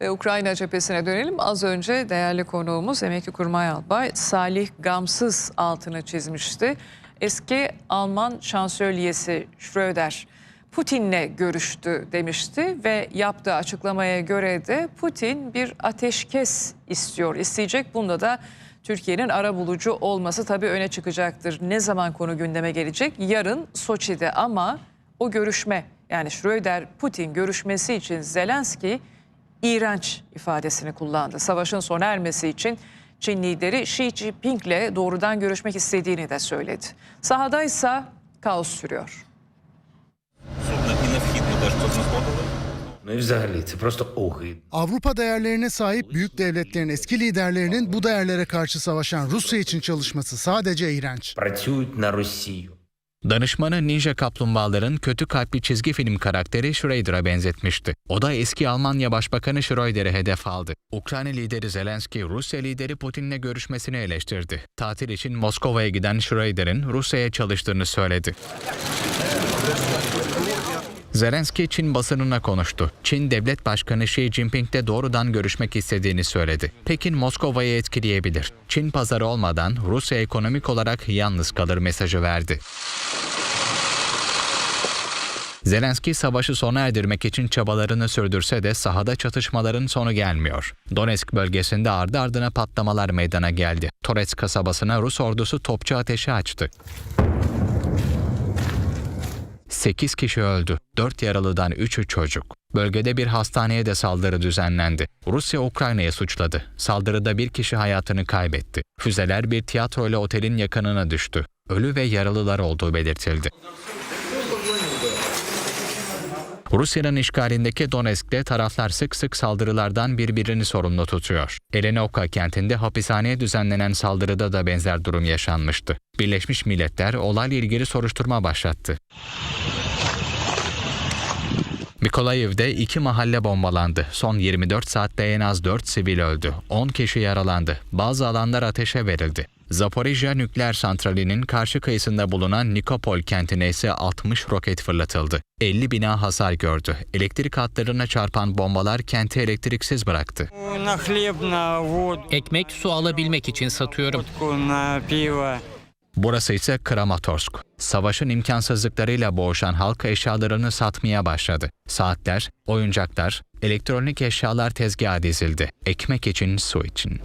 Ve Ukrayna cephesine dönelim. Az önce değerli konuğumuz emekli kurmay albay Salih Gamsız altını çizmişti. Eski Alman şansölyesi Schröder Putin'le görüştü demişti ve yaptığı açıklamaya göre de Putin bir ateşkes istiyor, isteyecek. Bunda da Türkiye'nin arabulucu olması tabii öne çıkacaktır. Ne zaman konu gündeme gelecek? Yarın Soçi'de ama o görüşme yani Schröder-Putin görüşmesi için Zelenski iğrenç ifadesini kullandı. Savaşın sona ermesi için Çin lideri Xi Jinping'le doğrudan görüşmek istediğini de söyledi. Sahada ise kaos sürüyor. Avrupa değerlerine sahip büyük devletlerin eski liderlerinin bu değerlere karşı savaşan Rusya için çalışması sadece iğrenç. Danışmanı Ninja Kaplumbağaların kötü kalpli çizgi film karakteri Schroeder'a benzetmişti. O da eski Almanya Başbakanı Schroeder'i hedef aldı. Ukrayna lideri Zelenski, Rusya lideri Putin'le görüşmesini eleştirdi. Tatil için Moskova'ya giden Schroeder'in Rusya'ya çalıştığını söyledi. Zelenski Çin basınına konuştu. Çin Devlet Başkanı Xi Jinping'le doğrudan görüşmek istediğini söyledi. Pekin Moskova'yı etkileyebilir. Çin pazarı olmadan Rusya ekonomik olarak yalnız kalır mesajı verdi. Zelenski savaşı sona erdirmek için çabalarını sürdürse de sahada çatışmaların sonu gelmiyor. Donetsk bölgesinde ardı ardına patlamalar meydana geldi. Torets kasabasına Rus ordusu topçu ateşi açtı. 8 kişi öldü. 4 yaralıdan 3'ü çocuk. Bölgede bir hastaneye de saldırı düzenlendi. Rusya Ukrayna'ya suçladı. Saldırıda bir kişi hayatını kaybetti. Füzeler bir tiyatro ile otelin yakınına düştü. Ölü ve yaralılar olduğu belirtildi. Rusya'nın işgalindeki Donetsk'te taraflar sık sık saldırılardan birbirini sorumlu tutuyor. Elenovka kentinde hapishaneye düzenlenen saldırıda da benzer durum yaşanmıştı. Birleşmiş Milletler olayla ilgili soruşturma başlattı. Mikolayev'de iki mahalle bombalandı. Son 24 saatte en az 4 sivil öldü. 10 kişi yaralandı. Bazı alanlar ateşe verildi. Zaporijya nükleer santralinin karşı kıyısında bulunan Nikopol kentine ise 60 roket fırlatıldı. 50 bina hasar gördü. Elektrik hatlarına çarpan bombalar kenti elektriksiz bıraktı. Ekmek su alabilmek için satıyorum. Burası ise Kramatorsk. Savaşın imkansızlıklarıyla boğuşan halk eşyalarını satmaya başladı. Saatler, oyuncaklar, elektronik eşyalar tezgaha dizildi. Ekmek için, su için.